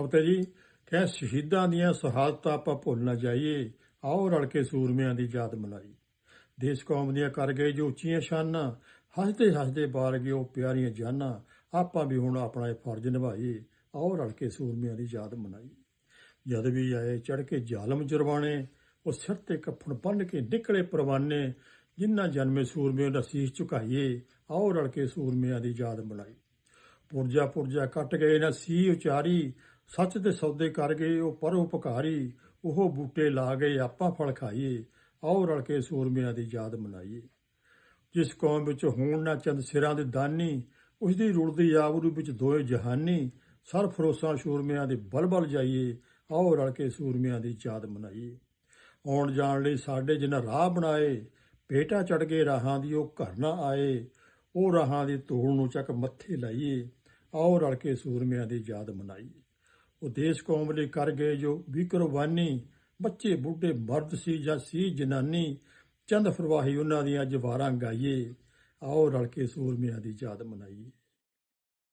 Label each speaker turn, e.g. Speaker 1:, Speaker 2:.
Speaker 1: ਕਵਤਾ ਜੀ, ਕਹੇ ਸ਼ਹੀਦਾਂ ਦੀਆਂ ਸ਼ਹਾਦਤਾਂ ਆਪਾਂ ਭੁੱਲ ਨਾ ਜਾਈਏ। ਆਓ ਰਲ ਕੇ ਸੂਰਮਿਆਂ ਦੀ ਯਾਦ ਮਨਾਈ ਦੇਸ਼ ਕੌਮ ਦੀਆਂ ਕਰ ਗਏ ਜੋ ਉੱਚੀਆਂ ਸ਼ਾਨਾਂ, ਹੱਸਦੇ ਹੱਸਦੇ ਬਾਲ ਗਏ ਉਹ ਪਿਆਰੀਆਂ ਜਾਨਾਂ, ਆਪਾਂ ਵੀ ਹੁਣ ਆਪਣਾ ਇਹ ਫਰਜ਼ ਨਿਭਾਈਏ। ਆਓ ਰਲ ਕੇ ਸੂਰਮਿਆਂ ਦੀ ਯਾਦ ਮਨਾਈ ਜਦ ਵੀ ਆਏ ਚੜ ਕੇ ਜ਼ਾਲਮ ਜੁਰਬਾਣੇ ਉਹ ਸਿਰ ਤੇ ਕਫਨ ਬੰਨ ਕੇ ਨਿਕਲੇ ਪਰਵਾਨੇ ਜਿਨ੍ਹਾਂ ਜਨਮੇ ਸੂਰਮਿਆਂ ਦਾ ਸੀਸ ਝੁਕਾਈਏ, ਆਓ ਰਲ ਕੇ ਸੂਰਮਿਆਂ ਦੀ ਯਾਦ ਮਨਾਈ ਪੁਰਜਾ ਪੁਰਜਾ ਕੱਟ ਗਏ ਨਾ ਸੀ ਉਚਾਰੀ ਸੱਚ ਦੇ ਸੌਦੇ ਕਰ ਗਏ, ਉਹ ਪਰੋ ਭਕਾਰੀ ਉਹ ਬੂਟੇ ਲਾ ਗਏ, ਆਪਾਂ ਫਲ ਖਾਈਏ, ਆਓ ਰਲ ਕੇ ਸੂਰਮਿਆਂ ਦੀ ਯਾਦ ਮਨਾਈਏ। ਜਿਸ ਕੌਮ ਵਿੱਚ ਹੋਣ ਨਾ ਚੰਦ ਸਿਰਾਂ ਦੇ ਦਾਨੀ ਉਸ ਦੀ ਰੁਲਦੀ ਆਬਰੂ ਵਿੱਚ ਦੋਏ ਜਹਾਨੀ, ਸਰ ਫਰੋਸਾਂ ਸੂਰਮਿਆਂ ਦੇ ਬਲਬਲ ਜਾਈਏ, ਆਓ ਰਲ ਕੇ ਸੂਰਮਿਆਂ ਦੀ ਯਾਦ ਮਨਾਈਏ। ਆਉਣ ਜਾਣ ਲਈ ਸਾਡੇ ਜਿਨ੍ਹਾਂ ਰਾਹ ਬਣਾਏ ਪੇਟਾ ਚੜ ਗਏ ਰਾਹਾਂ ਦੀ ਉਹ ਘਰ ਨਾ ਆਏ, ਉਹ ਰਾਹਾਂ ਦੀ ਧੂੜ ਨੂੰ ਚੱਕ ਮੱਥੇ ਲਾਈਏ, ਆਓ ਰਲ ਕੇ ਸੂਰਮਿਆਂ ਦੀ ਯਾਦ ਮਨਾਈਏ। ਉਹ ਦੇਸ਼ ਕੌਮ ਲਈ ਕਰ ਗਏ ਜੋ ਵੀ ਕੁਰਬਾਨੀ ਬੱਚੇ ਬੁੱਢੇ ਮਰਦ ਸੀ ਜਾਂ ਸੀ ਜਨਾਨੀ, ਚੰਦ ਫਰਵਾਹੀ ਉਹਨਾਂ ਦੀਆਂ ਜਵਾਰਾਂ ਗਾਈਏ। ਆਓ ਰਲ ਕੇ ਸੂਰਮਿਆਂ ਦੀ ਯਾਦ ਮਨਾਈਏ।